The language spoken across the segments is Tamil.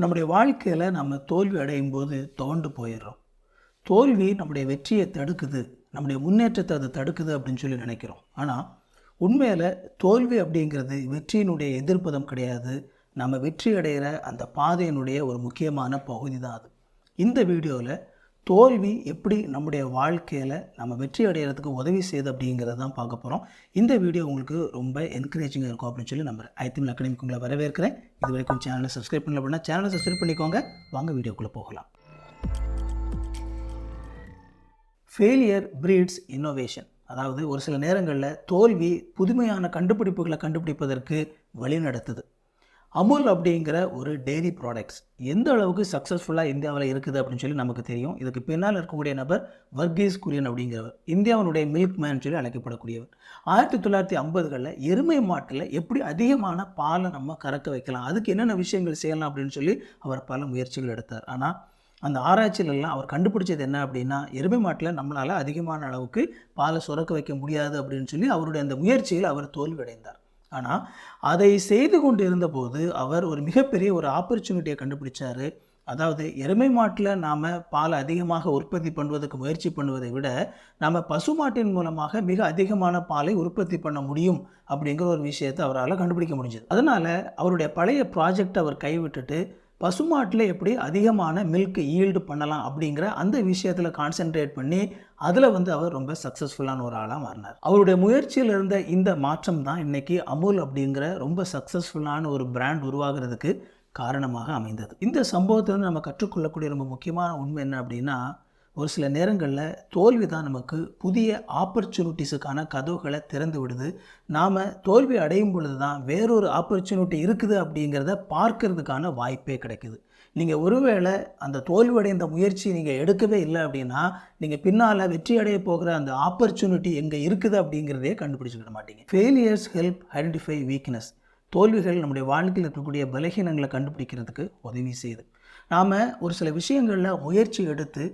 நம்முடைய வாழ்க்கையில் நம்ம தோல்வி அடையும் போது தோண்டு போயிடுறோம். தோல்வி நம்முடைய வெற்றியை தடுக்குது. நம்முடைய முன்னேற்றத்தை அது தடுக்குது அப்படின்னு சொல்லி நினைக்கிறோம். ஆனால் உண்மையில் தோல்வி அப்படிங்கிறது வெற்றியினுடைய எதிர்ப்பதம் கிடையாது. நம்ம வெற்றி அடைகிற அந்த பாதையினுடைய ஒரு முக்கியமான பகுதி தான் அது. இந்த வீடியோவில் தோல்வி எப்படி நம்முடைய வாழ்க்கையில் நம்ம வெற்றி அடைகிறதுக்கு உதவி செய்யுது அப்படிங்கிறத தான் பார்க்க போகிறோம் இந்த வீடியோ உங்களுக்கு ரொம்ப என்கரேஜிங்காக இருக்கும் அப்படின்னு சொல்லி நம்புறேன். ஐத்திமில் அகாடமிக்கு உங்களை வரவேற்கிறேன். இது வரைக்கும் சேனலை சப்ஸ்கிரைப் பண்ணல அப்படின்னா சேனலை சப்ஸ்கிரைப் பண்ணிக்கோங்க. வாங்க வீடியோக்குள்ளே போகலாம். ஃபெயிலியர் பிரீட்ஸ் இன்னோவேஷன் அதாவது ஒரு சில நேரங்களில் தோல்வி புதுமையான கண்டுபிடிப்புகளை கண்டுபிடிப்பதற்கு வழிநடத்துது. அமுல் அப்படிங்கிற ஒரு டெய்ரி ப்ராடக்ட்ஸ் எந்த அளவுக்கு சக்ஸஸ்ஃபுல்லாக இந்தியாவில் இருக்குது அப்படின்னு சொல்லி நமக்கு தெரியும். இதுக்கு பின்னால் இருக்கக்கூடிய நபர் வர்கீஸ் குரியன் அப்படிங்கிறவர். இந்தியாவினுடைய மில்க் மேன் சொல்லி அழைக்கப்படக்கூடியவர். ஆயிரத்தி தொள்ளாயிரத்தி ஐம்பதுகளில் எருமை மாட்டில் எப்படி அதிகமான பாலை நம்ம கறக்க வைக்கலாம் அதுக்கு என்னென்ன விஷயங்கள் செய்யலாம் அப்படின்னு சொல்லி அவர் பல முயற்சிகள் எடுத்தார். ஆனால் அந்த ஆராய்ச்சியிலெல்லாம் அவர் கண்டுபிடிச்சது என்ன அப்படின்னா எருமை மாட்டில் நம்மளால் அதிகமான அளவுக்கு பாலை சுரக்க வைக்க முடியாது அப்படின்னு சொல்லி அவருடைய அந்த முயற்சியில் அவர் தோல்வியடைந்தார். ஆனால் அதை செய்து கொண்டு இருந்தபோது அவர் ஒரு மிகப்பெரிய ஒரு ஆப்பர்ச்சுனிட்டியை கண்டுபிடிச்சார். அதாவது எருமை மாட்டில் நாம் பாலை அதிகமாக உற்பத்தி பண்ணுவதற்கு முயற்சி பண்ணுவதை விட நம்ம பசுமாட்டின் மூலமாக மிக அதிகமான பாலை உற்பத்தி பண்ண முடியும் அப்படிங்கிற ஒரு விஷயத்தை அவரால் கண்டுபிடிக்க முடிஞ்சது. அதனால் அவருடைய பழைய ப்ராஜெக்டை அவர் கைவிட்டுட்டு பசுமாட்டில் எப்படி அதிகமான மில்க் ஈல்டு பண்ணலாம் அப்படிங்கிற அந்த விஷயத்தில் கான்சென்ட்ரேட் பண்ணி அதில் வந்து அவர் ரொம்ப சக்ஸஸ்ஃபுல்லான ஒரு ஆளாக மாறினார். அவருடைய முயற்சியில் இருந்த இந்த மாற்றம் தான் இன்றைக்கி அமுல் அப்படிங்கிற ரொம்ப சக்ஸஸ்ஃபுல்லான ஒரு பிராண்ட் உருவாகிறதுக்கு காரணமாக அமைந்தது. இந்த சம்பவத்திலிருந்து நம்ம கற்றுக்கொள்ளக்கூடிய ரொம்ப முக்கியமான உண்மை என்ன அப்படின்னா ஒரு சில நேரங்களில் தோல்வி தான் நமக்கு புதிய ஆப்பர்ச்சுனிட்டிஸுக்கான கதவுகளை திறந்து விடுது. நாம் தோல்வி அடையும் பொழுது தான் வேறொரு ஆப்பர்ச்சுனிட்டி இருக்குது அப்படிங்கிறத பார்க்கறதுக்கான வாய்ப்பே கிடைக்குது. நீங்கள் ஒருவேளை அந்த தோல்வியடைந்த முயற்சி நீங்கள் எடுக்கவே இல்லை அப்படின்னா நீங்கள் பின்னால் வெற்றி அடைய போகிற அந்த ஆப்பர்ச்சுனிட்டி எங்கே இருக்குது அப்படிங்கிறதே கண்டுபிடிச்சிக்கிட மாட்டீங்க. ஃபெயிலியர்ஸ் ஹெல்ப் ஐடென்டிஃபை வீக்னஸ் தோல்விகள் நம்முடைய வாழ்க்கையில் இருக்கக்கூடிய பலகீனங்களை கண்டுபிடிக்கிறதுக்கு உதவி செய்யுது. நாம் ஒரு சில விஷயங்களில் முயற்சி எடுத்து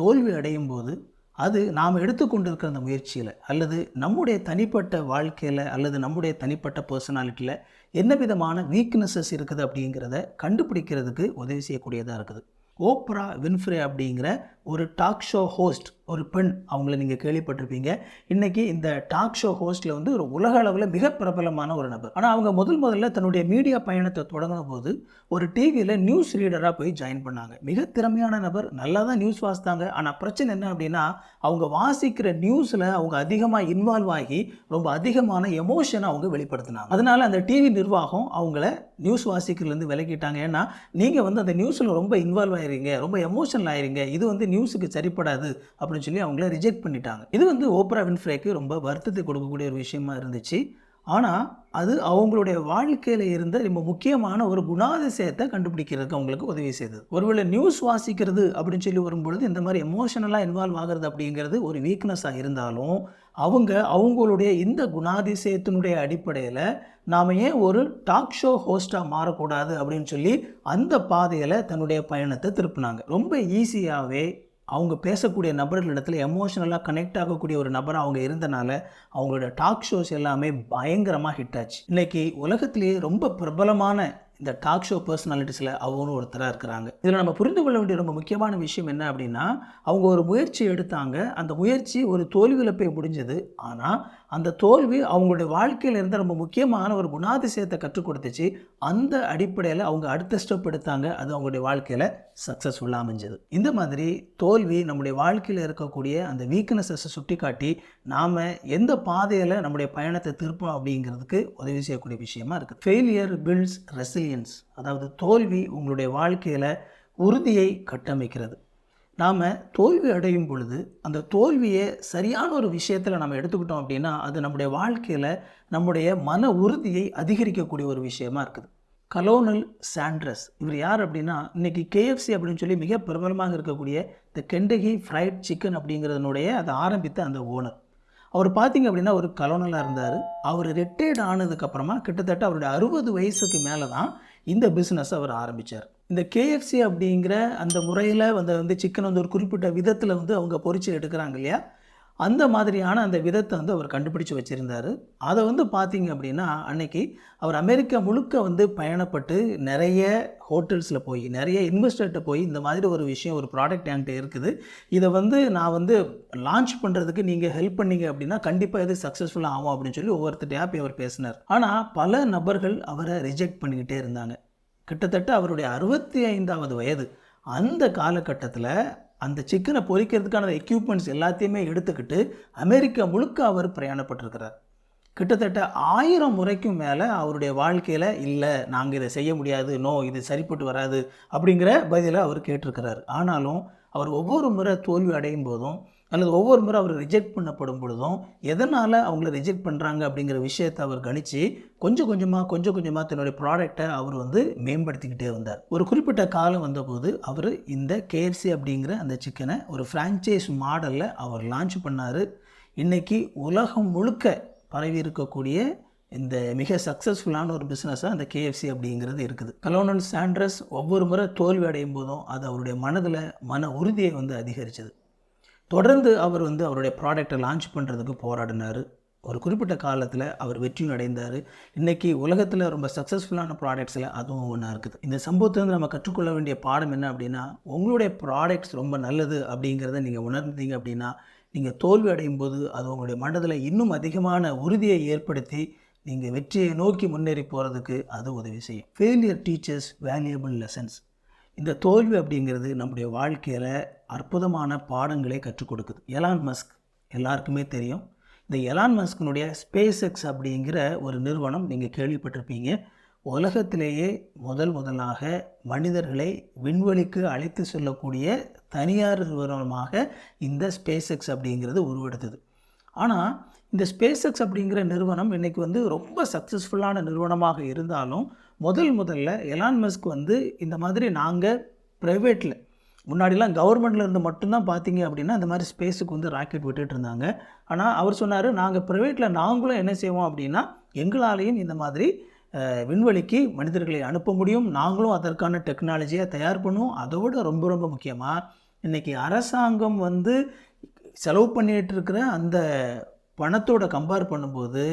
தோல்வி அடையும் போது அது நாம் எடுத்துக்கொண்டிருக்கிற அந்த முயற்சியில் அல்லது நம்முடைய தனிப்பட்ட வாழ்க்கையில் அல்லது நம்முடைய தனிப்பட்ட பர்சனாலிட்டியில் என்ன விதமான வீக்னஸஸ் இருக்குது அப்படிங்கிறத கண்டுபிடிக்கிறதுக்கு உதவி செய்யக்கூடியதாக இருக்குது. ஓப்ரா வின்ஃப்ரே அப்படிங்கிற ஒரு டாக் ஷோ ஹோஸ்ட் ஒரு பெண் அவங்கள நீங்கள் கேள்விப்பட்டிருப்பீங்க. இன்றைக்கி இந்த டாக் ஷோ ஹோஸ்ட்டில் வந்து ஒரு உலக அளவில் மிக பிரபலமான ஒரு நபர். ஆனால் அவங்க முதல் முதல்ல தன்னுடைய மீடியா பயணத்தை தொடங்கின போது ஒரு டிவியில் நியூஸ் ரீடராக போய் ஜாயின் பண்ணாங்க. மிக திறமையான நபர் நல்லா தான் நியூஸ் வாசித்தாங்க. ஆனால் பிரச்சனை என்ன அப்படின்னா அவங்க வாசிக்கிற நியூஸில் அவங்க அதிகமாக இன்வால்வ் ஆகி ரொம்ப அதிகமான எமோஷனை அவங்க வெளிப்படுத்தினாங்க. அதனால் அந்த டிவி நிர்வாகம் அவங்கள நியூஸ் வாசிக்கிறதுலேருந்து விலகிட்டாங்க ஏன்னா நீங்கள் வந்து அந்த நியூஸில் ரொம்ப இன்வால்வ் ஆயிருங்க ரொம்ப எமோஷனல் ஆயிருங்க இது வந்து நியூஸுக்கு சரிப்படாது அப்படின்னு சொல்லி அவங்கள ரிஜெக்ட் பண்ணிட்டாங்க. இது வந்து ஓப்ரா வின்ஃப்ரேக்கு ரொம்ப வருத்தத்தை கொடுக்கக்கூடிய ஒரு விஷயமா இருந்துச்சு. ஆனால் அது அவங்களுடைய வாழ்க்கையில் இருந்த ரொம்ப முக்கியமான ஒரு குணாதிசயத்தை கண்டுபிடிக்கிறதுக்கு அவங்களுக்கு உதவி செய்தது. ஒருவேளை நியூஸ் வாசிக்கிறது அப்படின்னு சொல்லி வரும்பொழுது இந்த மாதிரி எமோஷனலாக இன்வால்வ் ஆகிறது அப்படிங்கிறது ஒரு வீக்னஸாக இருந்தாலும் அவங்க அவங்களுடைய இந்த குணாதிசயத்தினுடைய அடிப்படையில் நாம் ஏன் ஒரு டாக் ஷோ ஹோஸ்ட்டாக மாறக்கூடாது அப்படின்னு சொல்லி அந்த பாதையில் தன்னுடைய பயணத்தை திருப்பினாங்க. ரொம்ப ஈஸியாகவே அவங்க பேசக்கூடிய நபர்களிடத்தில் எமோஷனலாக கனெக்ட் ஆகக்கூடிய ஒரு நபராக அவங்க இருந்தனால அவங்களோட டாக் ஷோஸ் எல்லாமே பயங்கரமாக ஹிட் ஆச்சு. இன்றைக்கி உலகத்திலேயே ரொம்ப பிரபலமான இந்த டாக் ஷோ பர்சனாலிட்டிஸில் அவங்களும் ஒருத்தராக இருக்கிறாங்க. இதில் நம்ம புரிந்து கொள்ள வேண்டிய ரொம்ப முக்கியமான விஷயம் என்ன அப்படின்னா அவங்க ஒரு முயற்சி எடுத்தாங்க. அந்த முயற்சி ஒரு தோல்வியில் போய் முடிஞ்சது. ஆனால் அந்த தோல்வி அவங்களுடைய வாழ்க்கையில் இருந்த ரொம்ப முக்கியமான ஒரு குணாதிசயத்தை கற்றுக் கொடுத்துச்சு. அந்த அடிப்படையில் அவங்க அடுத்த ஸ்டெப் எடுத்தாங்க. அது அவங்களுடைய வாழ்க்கையில் சக்ஸஸ்ஃபுல்லாக அமைஞ்சது. இந்த மாதிரி தோல்வி நம்முடைய வாழ்க்கையில் இருக்கக்கூடிய அந்த வீக்னஸஸை சுட்டி காட்டி நாம் எந்த பாதையில் நம்முடைய பயணத்தை திருப்போம் அப்படிங்கிறதுக்கு உதவி செய்யக்கூடிய விஷயமா இருக்குது ஃபெயிலியர் பில்ட்ஸ் ரெசிலியன்ஸ் அதாவது தோல்வி உங்களுடைய வாழ்க்கையில் உறுதியை கட்டமைக்கிறது. நாம் தோல்வி அடையும் பொழுது அந்த தோல்வியை சரியான ஒரு விஷயத்தில் நம்ம எடுத்துக்கிட்டோம் அப்படின்னா அது நம்முடைய வாழ்க்கையில் நம்முடைய மன உறுதியை அதிகரிக்கக்கூடிய ஒரு விஷயமா இருக்குது. கலோனல் சாண்ட்ரஸ் இவர் யார் அப்படின்னா இன்றைக்கி கேஎஃப்சி அப்படின்னு சொல்லி மிக பிரபலமாக இருக்கக்கூடிய இந்த கெண்டகி ஃப்ரைட் சிக்கன் அப்படிங்கிறதனுடைய அதை ஆரம்பித்த அந்த ஓனர். அவர் பார்த்தீங்க அப்படின்னா ஒரு கலோனலாக இருந்தார். அவர் ரிட்டையர்ட் ஆனதுக்கப்புறமா கிட்டத்தட்ட அவருடைய அறுபது வயசுக்கு மேலே தான் இந்த பிஸ்னஸ் அவர் ஆரம்பித்தார் இந்த கேஎஃப்சி அப்படிங்கிற அந்த முறையில் வந்து வந்து சிக்கன் வந்து ஒரு குறிப்பிட்ட விதத்தில் வந்து அவங்க பொறிச்சு எடுக்கிறாங்க இல்லையா? அந்த மாதிரியான அந்த விதத்தை வந்து அவர் கண்டுபிடிச்சு வச்சுருந்தார். அதை வந்து பார்த்தீங்க அப்படின்னா அன்னைக்கு அவர் அமெரிக்கா முழுக்க வந்து பயணப்பட்டு நிறைய ஹோட்டல்ஸில் போய் நிறைய இன்வெஸ்டர்கிட்ட போய் இந்த மாதிரி ஒரு விஷயம் ஒரு ப்ராடக்ட் என்கிட்ட இருக்குது. இதை வந்து நான் வந்து லான்ச் பண்ணுறதுக்கு நீங்கள் ஹெல்ப் பண்ணீங்க அப்படின்னா கண்டிப்பாக இது சக்ஸஸ்ஃபுல்லாக ஆகும் அப்படின்னு சொல்லி ஒவ்வொருத்தட்டையாக போய் அவர் பேசினார். ஆனால் பல நபர்கள் அவரை ரிஜெக்ட் பண்ணிக்கிட்டே இருந்தாங்க. கிட்டத்தட்ட அவருடைய அறுபத்தி ஐந்தாவது வயது அந்த காலகட்டத்தில் அந்த சிக்கனை பொறிக்கிறதுக்கான எக்யூப்மெண்ட்ஸ் எல்லாத்தையுமே எடுத்துக்கிட்டு அமெரிக்கா முழுக்க அவர் பிரயாணப்பட்டிருக்கிறார். கிட்டத்தட்ட ஆயிரம் முறைக்கும் மேலே அவருடைய வாழ்க்கையில் இல்லை நாங்கள் இதை செய்ய முடியாது. நோ இது சரிப்பட்டு வராது. அப்படிங்கிற பதிலை அவர் கேட்டிருக்கிறார். ஆனாலும் அவர் ஒவ்வொரு முறை தோல்வி அடையும் போதும் அல்லது ஒவ்வொரு முறை அவர் ரிஜெக்ட் பண்ணப்படும் பொழுதும் எதனால் அவங்கள ரிஜெக்ட் பண்ணுறாங்க அப்படிங்கிற விஷயத்தை அவர் கணித்து கொஞ்சம் கொஞ்சமாக கொஞ்சம் கொஞ்சமாக தன்னுடைய ப்ராடக்டை அவர் வந்து மேம்படுத்திக்கிட்டே வந்தார். ஒரு குறிப்பிட்ட காலம் வந்தபோது அவர் இந்த கேஎஃப்சி அப்படிங்கிற அந்த சிக்கனை ஒரு ஃப்ரான்ச்சைஸ் மாடலில் அவர் லான்ச் பண்ணார். இன்றைக்கி உலகம் முழுக்க பரவி இருக்கக்கூடிய இந்த மிக சக்ஸஸ்ஃபுல்லான ஒரு பிஸ்னஸாக அந்த கேஎஃப்சி அப்படிங்கிறது இருக்குது. கலோனல் சாண்ட்ரஸ் ஒவ்வொரு முறை தோல்வி அடையும் போதும் அது அவருடைய மனதில் மன உறுதியை வந்து அதிகரித்தது தொடர்ந்து அவர் வந்து அவருடைய ப்ராடக்டை லான்ச் பண்ணுறதுக்கு போராடினார். ஒரு குறிப்பிட்ட காலத்தில் அவர் வெற்றியும் அடைந்தார். இன்றைக்கி உலகத்தில் ரொம்ப சக்ஸஸ்ஃபுல்லான ப்ராடக்ட்ஸில் அதுவும் ஒன்றா இருக்குது. இந்த சம்பவத்தை வந்து நம்ம கற்றுக்கொள்ள வேண்டிய பாடம் என்ன அப்படின்னா உங்களுடைய ப்ராடக்ட்ஸ் ரொம்ப நல்லது அப்படிங்கிறத நீங்கள் உணர்ந்தீங்க அப்படின்னா நீங்கள் தோல்வி அடையும் போது அது உங்களுடைய மனதில் இன்னும் அதிகமான உறுதியை ஏற்படுத்தி நீங்கள் வெற்றியை நோக்கி முன்னேறி போகிறதுக்கு அது உதவி செய்யும். ஃபெயிலியர் டீச்சர்ஸ் வேல்யூபிள் லெசன்ஸ் இந்த தோல்வி அப்படிங்கிறது நம்முடைய வாழ்க்கையில் அற்புதமான பாடங்களை கற்றுக் கொடுக்குது. எலான் மஸ்க் எல்லாருக்குமே தெரியும். இந்த எலான் மஸ்கினுடைய ஸ்பேஸ் எக்ஸ் அப்படிங்கிற ஒரு நிறுவனம் நீங்கள் கேள்விப்பட்டிருப்பீங்க. உலகத்திலேயே முதல் முதலாக மனிதர்களை விண்வெளிக்கு அழைத்து செல்லக்கூடிய தனியார் நிறுவனமாக இந்த ஸ்பேஸ் எக்ஸ் அப்படிங்கிறது உருவெடுத்தது. ஆனால் இந்த ஸ்பேஸ் எக்ஸ் அப்படிங்கிற நிறுவனம் இன்றைக்கி வந்து ரொம்ப சக்ஸஸ்ஃபுல்லான நிறுவனமாக இருந்தாலும் முதல் முதல்ல எலான் மஸ்க் வந்து இந்த மாதிரி நாங்கள் ப்ரைவேட்டில் முன்னாடிலாம் கவர்மெண்ட்டில் இருந்து மட்டும்தான் பார்த்தீங்க அப்படின்னா அந்த மாதிரி ஸ்பேஸுக்கு வந்து ராக்கெட் விட்டுட்டு இருந்தாங்க. ஆனால் அவர் சொன்னார் நாங்கள் ப்ரைவேட்டில் நாங்களும் என்ன செய்வோம் அப்படின்னா எங்களாலேயும் இந்த மாதிரி விண்வெளிக்கு மனிதர்களை அனுப்ப முடியும். நாங்களும் அதற்கான டெக்னாலஜியை தயார் பண்ணுவோம். அதோட ரொம்ப ரொம்ப முக்கியமாக இன்றைக்கி அரசாங்கம் வந்து செலவு பண்ணிகிட்டு இருக்கிற அந்த பணத்தோட கம்பேர் பண்ணும்போது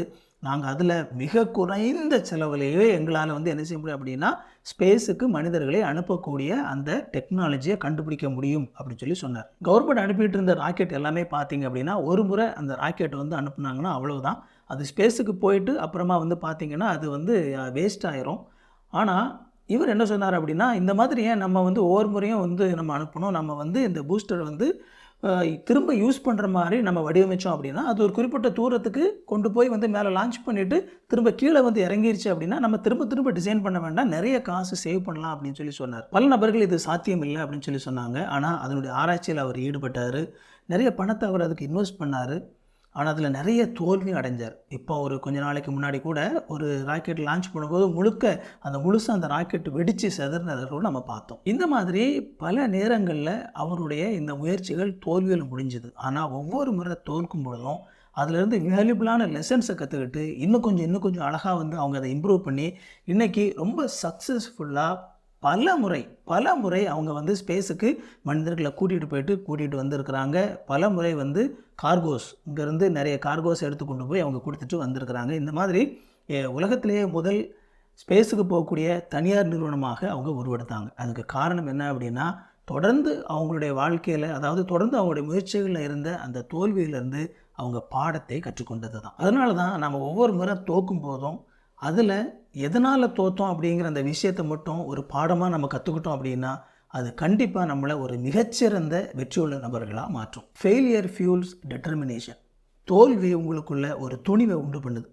நாங்கள் அதில் மிக குறைந்த செலவுலேயே எங்களால் வந்து என்ன செய்ய முடியும் அப்படின்னா ஸ்பேஸுக்கு மனிதர்களை அனுப்பக்கூடிய அந்த டெக்னாலஜியை கண்டுபிடிக்க முடியும் அப்படின்னு சொல்லி சொன்னார். கவர்மெண்ட் அனுப்பிட்டு இருந்த ராக்கெட் எல்லாமே பார்த்தீங்க அப்படின்னா ஒரு முறை அந்த ராக்கெட் வந்து அனுப்புனாங்கன்னா அவ்வளவுதான். அது ஸ்பேஸுக்கு போயிட்டு அப்புறமா வந்து பார்த்தீங்கன்னா அது வந்து வேஸ்ட் ஆயிரும். ஆனால் இவர் என்ன சொன்னார் அப்படின்னா இந்த மாதிரி ஏன் நம்ம வந்து ஒவ்வொரு முறையும் வந்து நம்ம அனுப்பணும்? நம்ம வந்து இந்த பூஸ்டர் வந்து திரும்ப யூஸ் பண்ணுற மாதிரி நம்ம வடிவமைச்சோம் அப்படின்னா அது ஒரு குறிப்பிட்ட தூரத்துக்கு கொண்டு போய் வந்து மேலே லான்ச் பண்ணிவிட்டு திரும்ப கீழே வந்து இறங்கிருச்சு அப்படின்னா நம்ம திரும்ப திரும்ப டிசைன் பண்ண வேண்டாம் நிறைய காசு சேவ் பண்ணலாம் அப்படின்னு சொல்லி சொன்னார். பல நபர்கள் இது சாத்தியம் இல்லை அப்படின்னு சொல்லி சொன்னாங்க. ஆனால் அதனுடைய ஆராய்ச்சியில் அவர் ஈடுபட்டார். நிறைய பணத்தை அவர் அதுக்கு இன்வெஸ்ட் பண்ணார். ஆனால் அதில் நிறைய தோல்வி அடைஞ்சார். இப்போ ஒரு கொஞ்ச நாளைக்கு முன்னாடி கூட ஒரு ராக்கெட் லான்ச் பண்ணும்போது முழுக்க அந்த முழுசாக அந்த ராக்கெட் வெடித்து செதறினதை நம்ம பார்த்தோம். இந்த மாதிரி பல நேரங்களில் அவருடைய இந்த முயற்சிகள் தோல்வியில் முடிஞ்சுது. ஆனால் ஒவ்வொரு முறை தோற்கும் பொழுதும் அதிலிருந்து வேல்யூபிளான லெசன்ஸை கற்றுக்கிட்டு இன்னும் கொஞ்சம் இன்னும் கொஞ்சம் அழகாக வந்து அவங்க அதை இம்ப்ரூவ் பண்ணி இன்றைக்கி ரொம்ப சக்ஸஸ்ஃபுல்லாக பல முறை பல முறை அவங்க வந்து ஸ்பேஸுக்கு மனிதர்களை கூட்டிகிட்டு போயிட்டு கூட்டிகிட்டு வந்திருக்கிறாங்க. பல முறை வந்து கார்கோஸ் இங்கேருந்து நிறைய கார்கோஸ் எடுத்து கொண்டு போய் அவங்க கொடுத்துட்டு வந்திருக்கிறாங்க. இந்த மாதிரி உலகத்திலேயே முதல் ஸ்பேஸுக்கு போகக்கூடிய தனியார் நிறுவனமாக அவங்க உருவெடுத்தாங்க. அதுக்கு காரணம் என்ன அப்படின்னா தொடர்ந்து அவங்களுடைய வாழ்க்கையில் அதாவது தொடர்ந்து அவங்களுடைய முயற்சிகளில் இருந்த அந்த தோல்வியிலிருந்து அவங்க பாடத்தை கற்றுக்கொண்டது தான் அதனால தான் நம்ம ஒவ்வொரு முறை தோக்கும் போதும் அதில் எதனால் தோற்றோம் அப்படிங்கிற அந்த விஷயத்தை மட்டும் ஒரு பாடமாக நம்ம கற்றுக்கிட்டோம் அப்படின்னா அது கண்டிப்பாக நம்மளை ஒரு மிகச்சிறந்த வெற்றியுள்ள நபர்களாக மாற்றும். ஃபெயிலியர் ஃபியூல்ஸ் டெட்டர்மினேஷன் தோல்வி உங்களுக்குள்ள ஒரு துணிவை உண்டு பண்ணுது.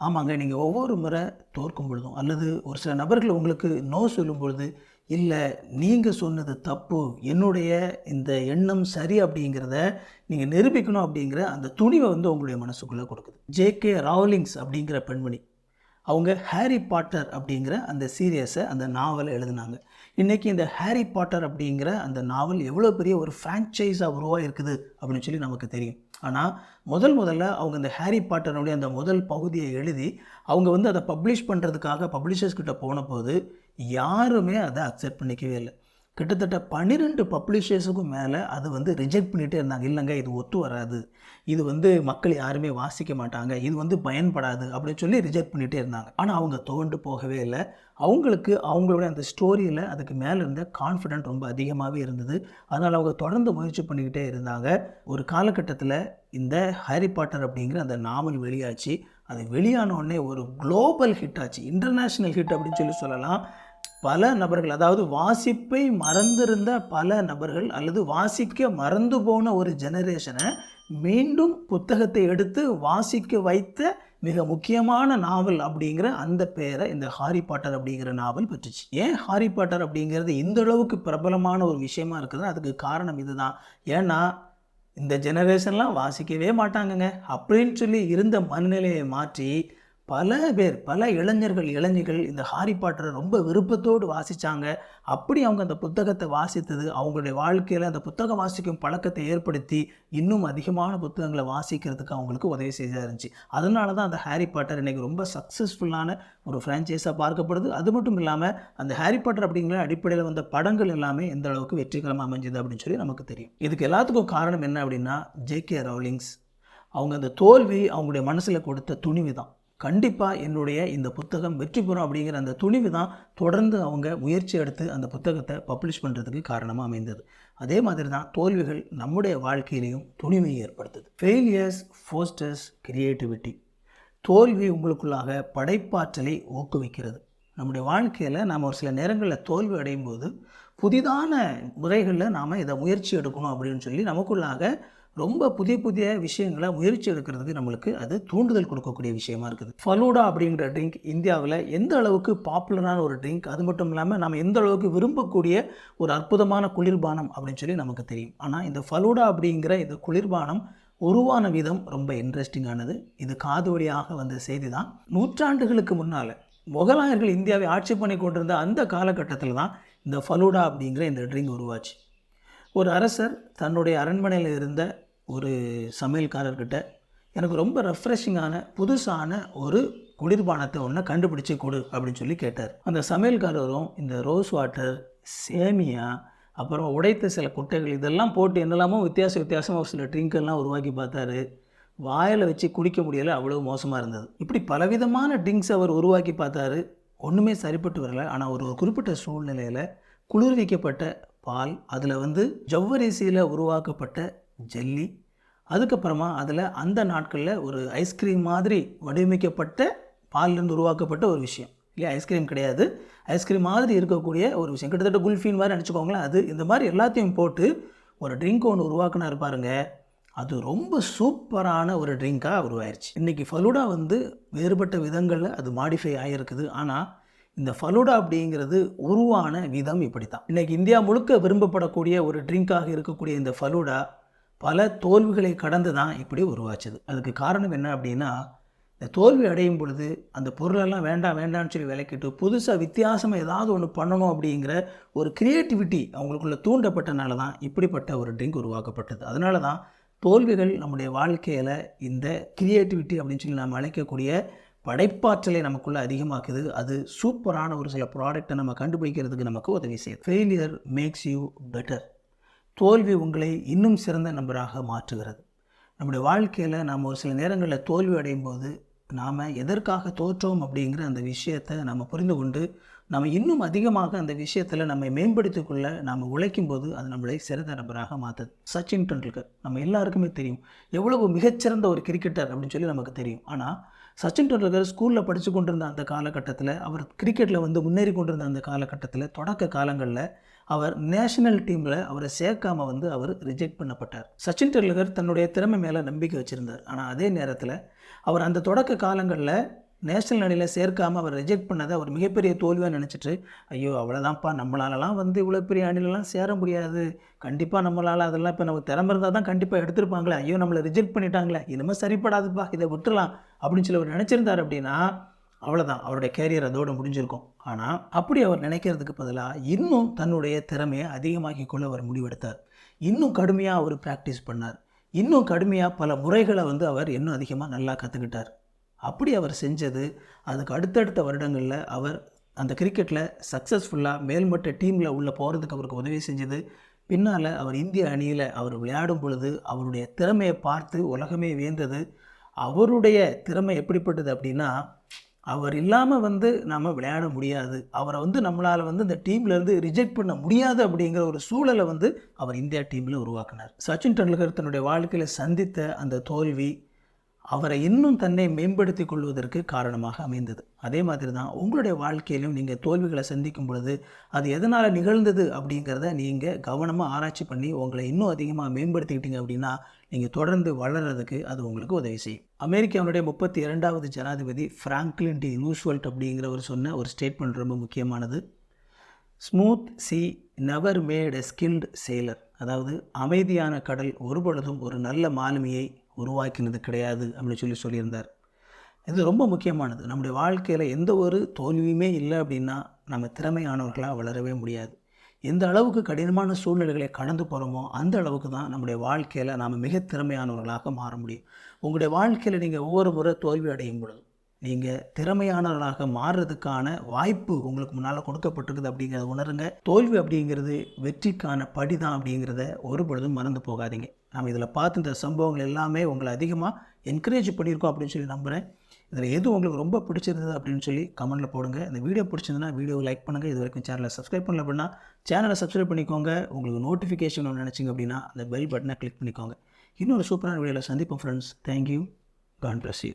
ஆமாங்க நீங்கள் ஒவ்வொரு முறை தோற்கும் பொழுதும் அல்லது ஒரு சில நபர்கள் உங்களுக்கு நோ சொல்லும் பொழுது இல்லை நீங்கள் சொன்னது தப்பு என்னுடைய இந்த எண்ணம் சரி அப்படிங்கிறத நீங்கள் நிரூபிக்கணும் அப்படிங்கிற அந்த துணிவை வந்து உங்களுடைய மனசுக்குள்ளே கொடுக்குது. ஜேகே ராவலிங்ஸ் அப்படிங்கிற பெண்மணி. அவங்க ஹாரி பாட்டர் அப்படிங்கிற அந்த சீரியஸை அந்த நாவலை எழுதினாங்க. இன்றைக்கி இந்த ஹாரி பாட்டர் அப்படிங்கிற அந்த நாவல் எவ்வளோ பெரிய ஒரு ஃப்ரான்ச்சைஸாக உருவாக இருக்குது அப்படின்னு சொல்லி நமக்கு தெரியும். ஆனால் முதல் முதல்ல அவங்க இந்த ஹாரி பாட்டருடைய அந்த முதல் பகுதியை எழுதி அவங்க வந்து அதை பப்ளிஷ் பண்ணுறதுக்காக பப்ளிஷர்ஸ் கிட்ட போன போது யாருமே அதை அக்செப்ட் பண்ணிக்கவே இல்லை. கிட்டத்தட்ட பன்னிரெண்டு பப்ளிஷர்ஸுக்கும் மேலே அது வந்து ரிஜெக்ட் பண்ணிகிட்டே இருந்தாங்க. இல்லைங்க இது ஒத்து வராது. இது வந்து மக்கள் யாருமே வாசிக்க மாட்டாங்க. இது வந்து பயன்படாது அப்படின்னு சொல்லி ரிஜெக்ட் பண்ணிகிட்டே இருந்தாங்க. ஆனால் அவங்க துவண்டு போகவே இல்லை. அவங்களுக்கு அவங்களுடைய அந்த ஸ்டோரியில் அதுக்கு மேலே இருந்த கான்ஃபிடென்ட் ரொம்ப அதிகமாகவே இருந்தது. அதனால் அவங்க தொடர்ந்து முயற்சி பண்ணிக்கிட்டே இருந்தாங்க. ஒரு காலகட்டத்தில் இந்த ஹாரி பாட்டர் அப்படிங்கிற அந்த நாவல் வெளியாச்சு. அது வெளியான உடனே ஒரு குளோபல் ஹிட் ஆச்சு. இன்டர்நேஷ்னல் ஹிட் அப்படின்னு சொல்லி சொல்லலாம். பல நபர்கள் அதாவது வாசிப்பை மறந்திருந்த பல நபர்கள் அல்லது வாசிக்க மறந்து போன ஒரு ஜெனரேஷனை மீண்டும் புத்தகத்தை எடுத்து வாசிக்க வைத்த மிக முக்கியமான நாவல் அப்படிங்கிற அந்த பேரை இந்த ஹாரி பாட்டர் அப்படிங்கிற நாவல் பெற்றுச்சு. ஏன் ஹாரி பாட்டர் அப்படிங்கிறது இந்த அளவுக்கு பிரபலமான ஒரு விஷயமா இருக்குதுன்னா அதுக்கு காரணம் இதுதான். ஏன்னா இந்த ஜெனரேஷன்லாம் வாசிக்கவே மாட்டாங்கங்க. அப்படின்னு சொல்லி இருந்த மனநிலையை மாற்றி பல பேர் பல இளைஞர்கள் இளைஞர்கள் இந்த ஹாரி பாட்டரை ரொம்ப விருப்பத்தோடு வாசித்தாங்க அப்படி அவங்க அந்த புத்தகத்தை வாசித்தது அவங்களுடைய வாழ்க்கையில் அந்த புத்தகம் வாசிக்கும் பழக்கத்தை ஏற்படுத்தி இன்னும் அதிகமான புத்தகங்களை வாசிக்கிறதுக்கு அவங்களுக்கு உதவி செய்தா இருந்துச்சு. அதனால தான் அந்த ஹாரி பாட்டர் இன்றைக்கி ரொம்ப சக்ஸஸ்ஃபுல்லான ஒரு ஃப்ரான்ச்சைஸாக பார்க்கப்படுது. அது மட்டும் இல்லாமல் அந்த ஹாரி பாட்டர் அப்படிங்கிற அடிப்படையில் வந்த படங்கள் எல்லாமே எந்த அளவுக்கு வெற்றிகரமாக அமைஞ்சது அப்படின்னு சொல்லி நமக்கு தெரியும். இதுக்கு எல்லாத்துக்கும் காரணம் என்ன அப்படின்னா ஜேகே ரவுலிங்ஸ் அவங்க அந்த தோல்வி அவங்களுடைய மனசில் கொடுத்த துணிவு தான். கண்டிப்பாக என்னுடைய இந்த புத்தகம் வெற்றி பெறும் அப்படிங்கிற அந்த துணிவு தான் தொடர்ந்து அவங்க முயற்சி எடுத்து அந்த புத்தகத்தை பப்ளிஷ் பண்ணுறதுக்கு காரணமாக அமைந்தது. அதே மாதிரி தான் தோல்விகள் நம்முடைய வாழ்க்கையிலையும் துணிவை ஏற்படுத்துது. ஃபெயிலியர்ஸ் ஃபோஸ்டர்ஸ் கிரியேட்டிவிட்டி தோல்வி உங்களுக்குள்ளாக படைப்பாற்றலை ஊக்குவிக்கிறது. நம்முடைய வாழ்க்கையில் நாம் ஒரு சில நேரங்களில் தோல்வி அடையும் போது புதிதான முறைகளில் நாம் இதை முயற்சி எடுக்கணும் அப்படின்னு சொல்லி நமக்குள்ளாக ரொம்ப புதிய புதிய விஷயங்களை முயற்சி எடுக்கிறதுக்கு நம்மளுக்கு அது தூண்டுதல் கொடுக்கக்கூடிய விஷயமா இருக்குது. ஃபலூடா அப்படிங்கிற ட்ரிங்க் இந்தியாவில் எந்த அளவுக்கு பாப்புலரான ஒரு ட்ரிங்க் அது மட்டும் இல்லாமல் நம்ம எந்த அளவுக்கு விரும்பக்கூடிய ஒரு அற்புதமான குளிர்பானம் அப்படின்னு சொல்லி நமக்கு தெரியும். ஆனால் இந்த ஃபலூடா அப்படிங்கிற இந்த குளிர்பானம் உருவான விதம் ரொம்ப இன்ட்ரெஸ்டிங்கானது இது காது வழியாக வந்த செய்தி தான் நூற்றாண்டுகளுக்கு முன்னால் முகலாயர்கள் இந்தியாவை ஆட்சி பண்ணி கொண்டிருந்த அந்த காலகட்டத்தில் தான் இந்த ஃபலூடா அப்படிங்கிற இந்த ட்ரிங்க் உருவாச்சு. ஒரு அரசர் தன்னுடைய அரண்மனையில் இருந்த ஒரு சமையல்காரர்கிட்ட எனக்கு ரொம்ப ரெஃப்ரெஷிங்கான புதுசான ஒரு குளிர்பானத்தை ஒன்று கண்டுபிடிச்சி கொடு அப்படின்னு சொல்லி கேட்டார். அந்த சமையல்காரரும் இந்த ரோஸ் வாட்டர் சேமியா அப்புறம் உடைத்த சில குட்டைகள் இதெல்லாம் போட்டு என்னெல்லாமோ வித்தியாச வித்தியாசமாக ஒரு சில ட்ரிங்க்கெல்லாம் உருவாக்கி பார்த்தாரு. வாயில் வச்சு குடிக்க முடியலை அவ்வளோ மோசமாக இருந்தது. இப்படி பலவிதமான ட்ரிங்க்ஸ் அவர் உருவாக்கி பார்த்தாரு. ஒன்றுமே சரிப்பட்டு வரலை. ஆனால் ஒரு ஒரு குறிப்பிட்ட சூழ்நிலையில் குளிர்விக்கப்பட்ட பால் அதில் வந்து ஜவ்வரிசியில் உருவாக்கப்பட்ட ஜெல்லி அதுக்கப்புறமா அதில் அந்த நாட்களில் ஒரு ஐஸ்கிரீம் மாதிரி வடிவமைக்கப்பட்ட பால்லேருந்து உருவாக்கப்பட்ட ஒரு விஷயம். இல்லையா? ஐஸ்கிரீம் கிடையாது. ஐஸ்கிரீம் மாதிரி இருக்கக்கூடிய ஒரு விஷயம். கிட்டத்தட்ட குல்ஃபின் மாதிரி நினச்சிக்கோங்களேன். அது இந்த மாதிரி எல்லாத்தையும் போட்டு ஒரு ட்ரிங்க் ஒன்று உருவாக்கினா இருப்பாருங்க அது ரொம்ப சூப்பரான ஒரு ட்ரிங்காக உருவாயிருச்சு. இன்றைக்கி ஃபலூடா வந்து வேறுபட்ட விதங்களில் அது மாடிஃபை ஆகிருக்குது ஆனால் இந்த ஃபலூடா அப்படிங்கிறது உருவான விதம் இப்படி தான் இன்றைக்கி இந்தியா முழுக்க விரும்பப்படக்கூடிய ஒரு ட்ரிங்காக இருக்கக்கூடிய இந்த ஃபலூடா பல தோல்விகளை கடந்து தான் இப்படி உருவாச்சுது. அதுக்கு காரணம் என்ன அப்படின்னா இந்த தோல்வி அடையும் பொழுது அந்த பொருளெல்லாம் வேண்டாம் வேண்டாம்னு சொல்லி விளக்கிட்டு புதுசாக வித்தியாசமாக ஏதாவது ஒன்று பண்ணணும் அப்படிங்கிற ஒரு க்ரியேட்டிவிட்டி அவங்களுக்குள்ள தூண்டப்பட்டனால தான் இப்படிப்பட்ட ஒரு ட்ரிங்க் உருவாக்கப்பட்டது. அதனால தான் தோல்விகள் நம்முடைய வாழ்க்கையில் இந்த க்ரியேட்டிவிட்டி அப்படின்னு சொல்லி நாம் அழைக்கக்கூடிய படைப்பாற்றலை நமக்குள்ளே அதிகமாக்குது. அது சூப்பரான ஒரு சில ப்ராடக்டை நம்ம கண்டுபிடிக்கிறதுக்கு நமக்கு உதவி செய்யுது. ஃபெயிலியர் மேக்ஸ் யூ பெட்டர் தோல்வி உங்களை இன்னும் சிறந்த நபராக மாற்றுகிறது. நம்முடைய வாழ்க்கையில் நாம் ஒரு சில நேரங்களில் தோல்வி அடையும் போது நாம் எதற்காக தோற்றோம் அப்படிங்கிற அந்த விஷயத்தை நம்ம புரிந்து கொண்டு நம்ம இன்னும் அதிகமாக அந்த விஷயத்தில் நம்மை மேம்படுத்திக்கொள்ள நாம் உழைக்கும் போது அது நம்மளை சிறந்த நபராக மாற்றுது சச்சின் டெண்டுல்கர் நம்ம எல்லாருக்குமே தெரியும். எவ்வளவு மிகச்சிறந்த ஒரு கிரிக்கெட்டர் அப்படின்னு சொல்லி நமக்கு தெரியும். ஆனால் சச்சின் டெண்டுல்கர் ஸ்கூலில் படித்து கொண்டிருந்த அந்த காலகட்டத்தில் அவர் கிரிக்கெட்டில் வந்து முன்னேறி கொண்டிருந்த அந்த காலகட்டத்தில் தொடக்க காலங்களில் அவர் நேஷனல் டீமில் அவரை சேர்க்காமல் வந்து அவர் ரிஜெக்ட் பண்ணப்பட்டார். சச்சின் டெண்டுல்கர் தன்னுடைய திறமை மேலே நம்பிக்கை வச்சுருந்தார். ஆனால் அதே நேரத்தில் அவர் அந்த தொடக்க காலங்களில் நேஷனல் அணியில் சேர்க்காமல் அவர் ரிஜெக்ட் பண்ணதை அவர் மிகப்பெரிய தோல்வியாக நினச்சிட்டு ஐயோ அவ்வளோதான்ப்பா நம்மளாலலாம் வந்து இவ்வளோ பெரிய அணிலெலாம் சேர முடியாது. கண்டிப்பாக நம்மளால் அதெல்லாம் இப்போ நமக்கு திறமை இருந்தால் தான் கண்டிப்பாக எடுத்திருப்பாங்களே. ஐயோ நம்மளை ரிஜெக்ட் பண்ணிட்டாங்களே. இனிமேல் சரிப்படாதுப்பா இதை விட்டுலாம் அப்படின்னு சொல்லி அவர் நினச்சிருந்தார் அப்படின்னா அவ்வளோதான் அவருடைய கேரியர் அதோடு முடிஞ்சிருக்கும். ஆனால் அப்படி அவர் நினைக்கிறதுக்கு பதிலாக இன்னும் தன்னுடைய திறமையை அதிகமாக்கி கொள்ள அவர் முடிவெடுத்தார். இன்னும் கடுமையாக அவர் ப்ராக்டிஸ் பண்ணார். இன்னும் கடுமையாக பல முறைகளை வந்து அவர் இன்னும் அதிகமாக நல்லா கற்றுக்கிட்டார் அப்படி அவர் செஞ்சது. அதுக்கு அடுத்தடுத்த வருடங்களில் அவர் அந்த கிரிக்கெட்டில் சக்ஸஸ்ஃபுல்லாக மேல்மட்ட டீமில் உள்ளே போகிறதுக்கு அவருக்கு உதவி செஞ்சது. பின்னால் அவர் இந்திய அணியில் அவர் விளையாடும் பொழுது அவருடைய திறமையை பார்த்து உலகமே வியந்தது அவருடைய திறமை எப்படிப்பட்டது அப்படின்னா அவர் இல்லாமல் வந்து நாம் விளையாட முடியாது. அவரை வந்து நம்மளால் வந்து இந்த டீம்லேருந்து ரிஜெக்ட் பண்ண முடியாது அப்படிங்கிற ஒரு சூழலை வந்து அவர் இந்தியா டீமில் உருவாக்கினார். சச்சின் டெண்டுல்கர் தன்னுடைய வாழ்க்கையில் சந்தித்த அந்த தோல்வி அவரை இன்னும் தன்னை மேம்படுத்தி கொள்வதற்கு காரணமாக அமைந்தது. அதே மாதிரி தான் உங்களுடைய வாழ்க்கையிலும் நீங்கள் தோல்விகளை சந்திக்கும் பொழுது அது எதனால் நிகழ்ந்தது அப்படிங்கிறத நீங்கள் கவனமாக ஆராய்ச்சி பண்ணி உங்களை இன்னும் அதிகமாக மேம்படுத்திக்கிட்டீங்க அப்படின்னா நீங்கள் தொடர்ந்து வளர்கிறதுக்கு அது உங்களுக்கு உதவி செய்யும். அமெரிக்காவுடைய முப்பத்தி இரண்டாவது ஜனாதிபதி ஃப்ராங்க்லின் டி ரூஸ்வெல்ட் அப்படிங்கிறவர் சொன்ன ஒரு ஸ்டேட்மெண்ட் ரொம்ப முக்கியமானது. Smooth sea never made a skilled sailor. அதாவது அமைதியான கடல் ஒருபொழுதும் ஒரு நல்ல மாலுமியை உருவாக்கினது கிடையாது அப்படின்னு சொல்லி சொல்லியிருந்தார். இது ரொம்ப முக்கியமானது. நம்முடைய வாழ்க்கையில் எந்த ஒரு தோல்வியுமே இல்லை அப்படின்னா நம்ம திறமையானவர்களாக வளரவே முடியாது. எந்த அளவுக்கு கடினமான சூழ்நிலைகளை கடந்து போகிறோமோ அந்த அளவுக்கு தான் நம்முடைய வாழ்க்கையில் நாம் மிக திறமையானவர்களாக மாற முடியும். உங்களுடைய வாழ்க்கையில் நீங்கள் ஒவ்வொரு முறை தோல்வி அடையும் பொழுது நீங்கள் திறமையானவர்களாக மாறுறதுக்கான வாய்ப்பு உங்களுக்கு முன்னால் கொடுக்கப்பட்டிருக்குது அப்படிங்கிறத உணருங்க. தோல்வி அப்படிங்கிறது வெற்றிக்கான படி தான் அப்படிங்கிறத ஒரு பொழுதும் மறந்து போகாதீங்க. நம்ம இதில் பார்த்து இந்த சம்பவங்கள் எல்லாமே உங்களை அதிகமாக என்கரேஜ் பண்ணியிருக்கோம் அப்படின்னு சொல்லி நம்புகிறேன் இதில் எது உங்களுக்கு ரொம்ப பிடிச்சிருந்தது அப்படின்னு சொல்லி கமெண்ட்டில் போடுங்க. இந்த வீடியோ பிடிச்சிருந்ததுன்னா வீடியோவை லைக் பண்ணுங்கள் இது வரைக்கும் சேனலை சப்ஸ்கிரைப் பண்ணல அப்படின்னா சேனலை சப்ஸ்கிரைப் பண்ணிக்கோங்க. உங்களுக்கு நோட்டிஃபிகேஷன் ஒன்று நினச்சிங்க அப்படின்னா அந்த பெல் பட்டனை கிளிக் பண்ணிக்கோங்க. இன்னொரு சூப்பரான வீடியோவில் சந்திப்போம் friends thank you God bless you